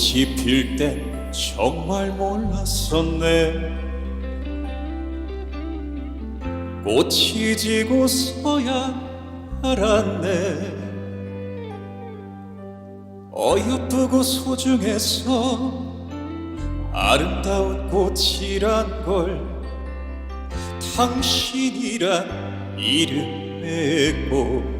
꽃이 필 땐 정말 몰랐었네. 꽃이 지고서야 알았네. 어여쁘고 소중해서 아름다운 꽃이란 걸 당신이란 이름에 꼭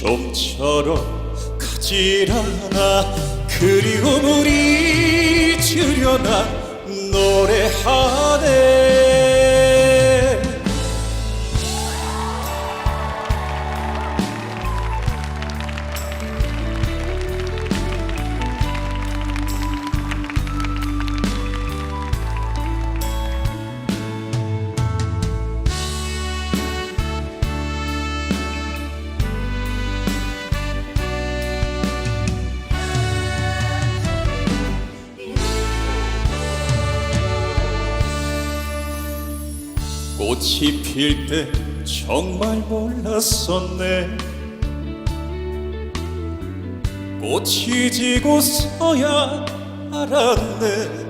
좀처럼 가질 않아 그리움을 잊으려나? 노래하네 꽃이 필 때 정말 몰랐었네. 꽃이 지고서야 알았네.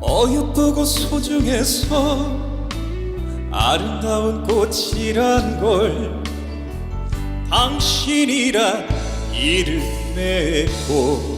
어여쁘고 소중해서 아름다운 꽃이란 걸 당신이란 이름에 꼭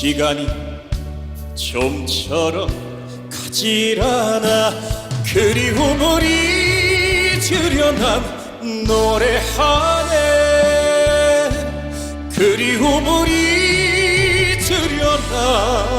시간이 좀처럼 가질 않아 그리움을 잊으려 난 노래하네. 그리움을 잊으려 난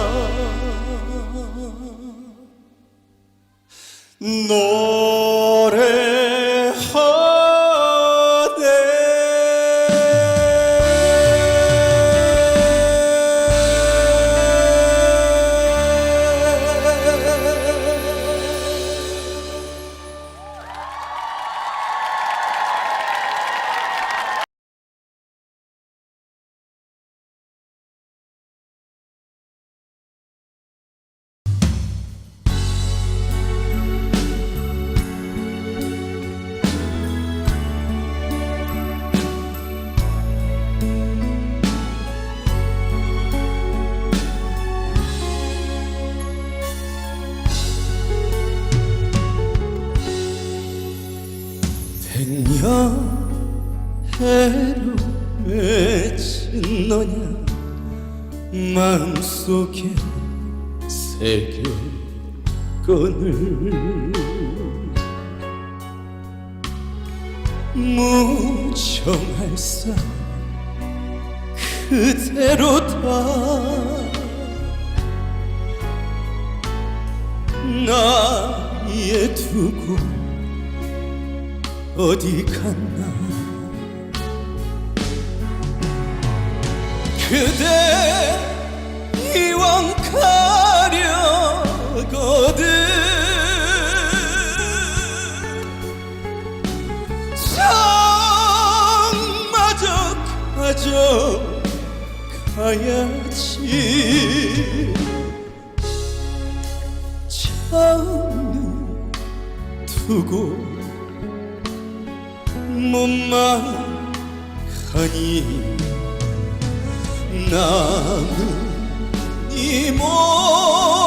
백년해로 맺힌 너냐? 마음속에 새겨건을. 무정할사 그대로다. 나에 두고 어디 갔나 그대 이왕 가려거든. 상마저 가져가야지. 처음 두고 몸만 가니 남은 이몸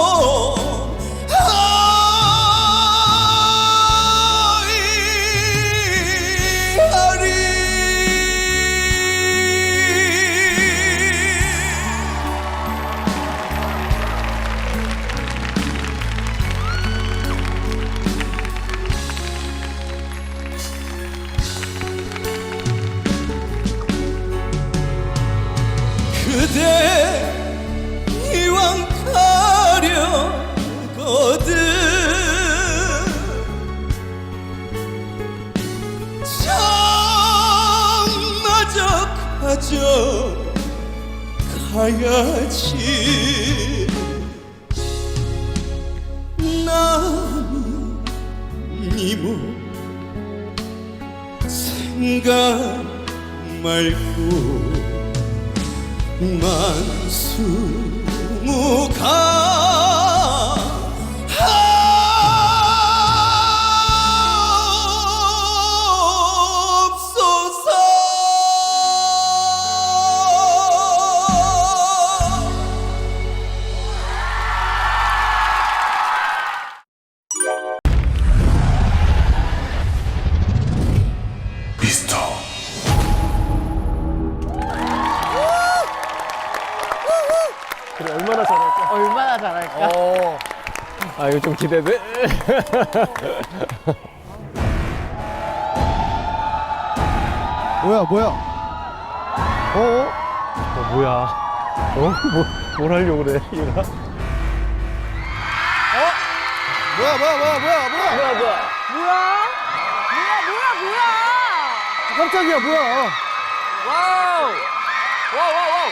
가져 가야지. 나님은 생각 말고 만수무가 기대돼. 뭐야 뭐야 어? 어 뭐야? 어? 뭐, 뭘 하려고 그래? 이거 뭐야 뭐야 뭐야 뭐야 뭐야 뭐야 뭐야? 뭐야? 뭐야 뭐야 뭐야? 깜짝이야 뭐야 와우! 와우 와우 와우!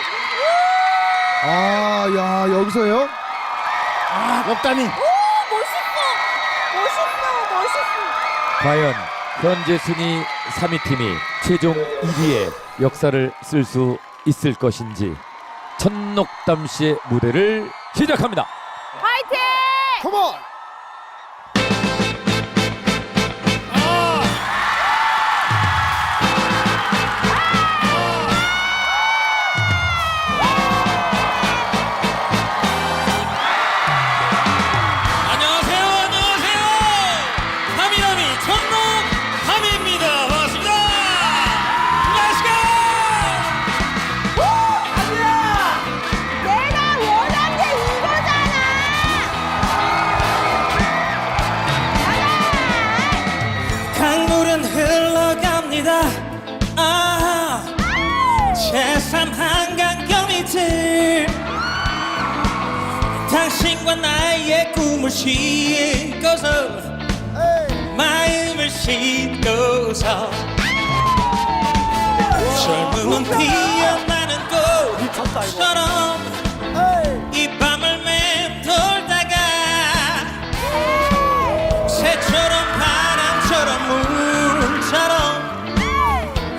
아야 여기서요? 아 럽다니 오 멋있어! 멋있어 멋있어! 과연 현재 순위 3위 팀이 최종 1위의 역사를 쓸 수 있을 것인지 천록담 씨의 무대를 시작합니다. 파이팅! 컴온 당신과 나의 꿈을 싣고서 마음을 싣고서 젊음은 피어나는 꽃처럼 이 밤을 맴돌다가 새처럼 바람처럼 물처럼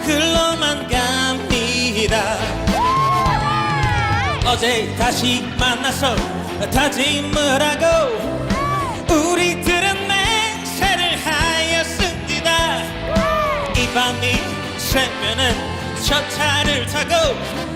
흘러만 갑니다. 어제 다시 만나서 다짐을 하고. 우리들은 맹세를 하였습니다. 이 밤이 새면은 저 차를 타고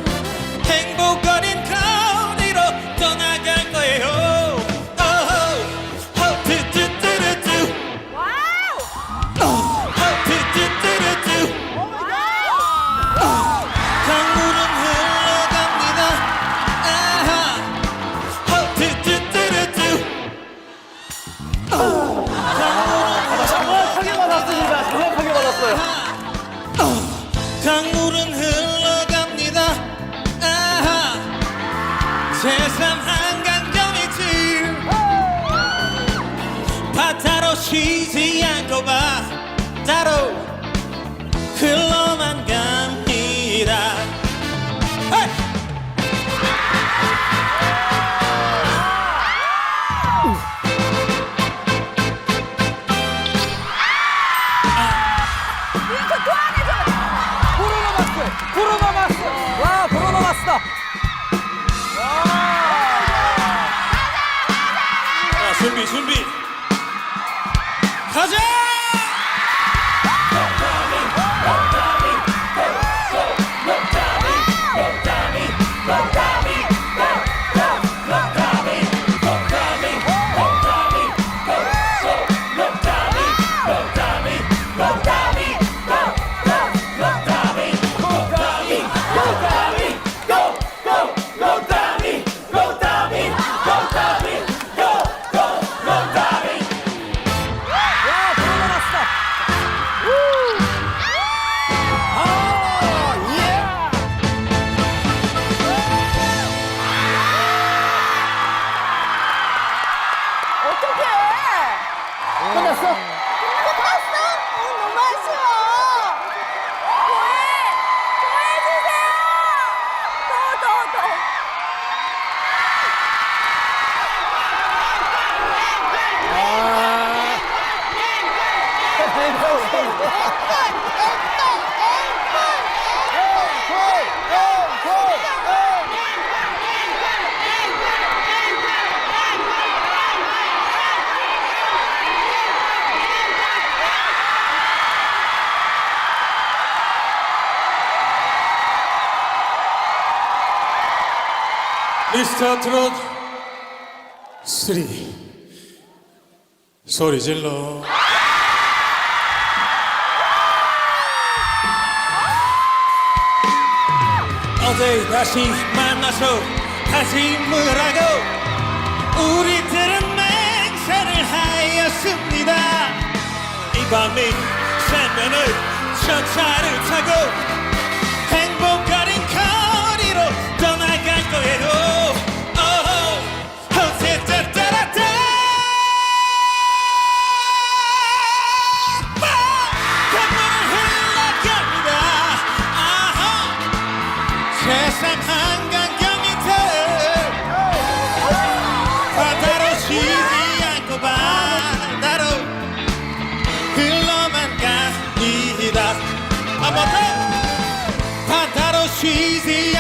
미스터 트롯 3 소리 질러. 어제 다시 만나서 다시 뭐라고? 우리들은 맹세를 하였습니다. 이 밤이 새면을 저 차를 타고 I'm a man. Pantaro cheesy.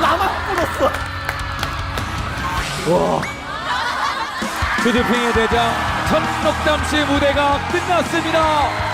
나만 불었어. 주디핑의 대장 천록담 씨 무대가 끝났습니다.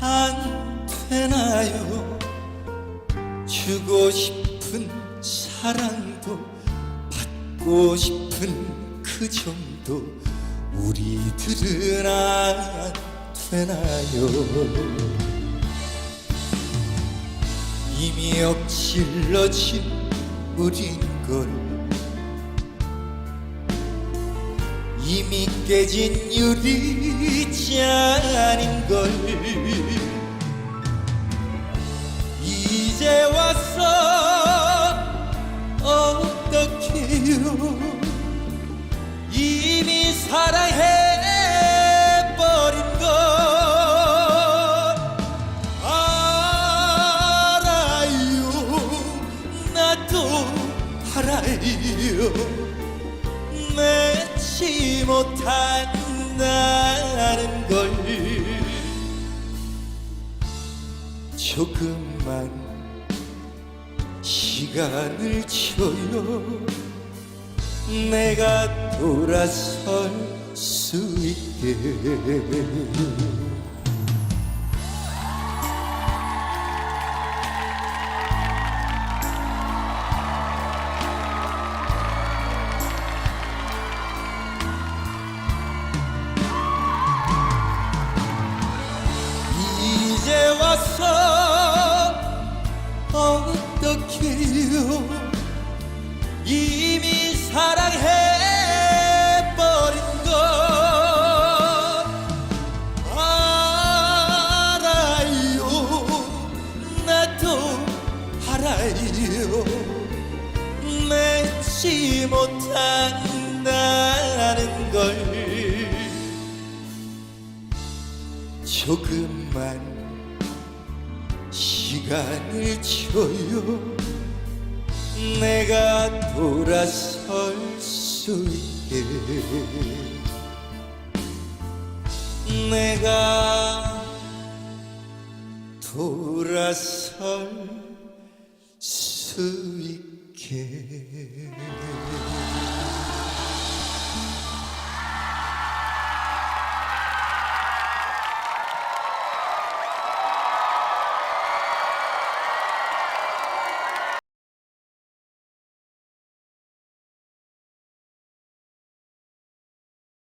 안 되나요. 주고 싶은 사랑도 받고 싶은 그 정도 우리들은 안 되나요. 이미 엎질러진 우린 걸 이미 깨진 유리잔인 걸. 이제 와서 어떡해요? 이미 사랑해 시간을 줘요. 내가 돌아설 수 있게 이미 사랑해버린 걸 알아요. 나도 알아요. 맺지 못한다 사는 걸. 조금만 시간을 줘요. 내가 돌아설 수 있게. 내가 돌아설 수 있게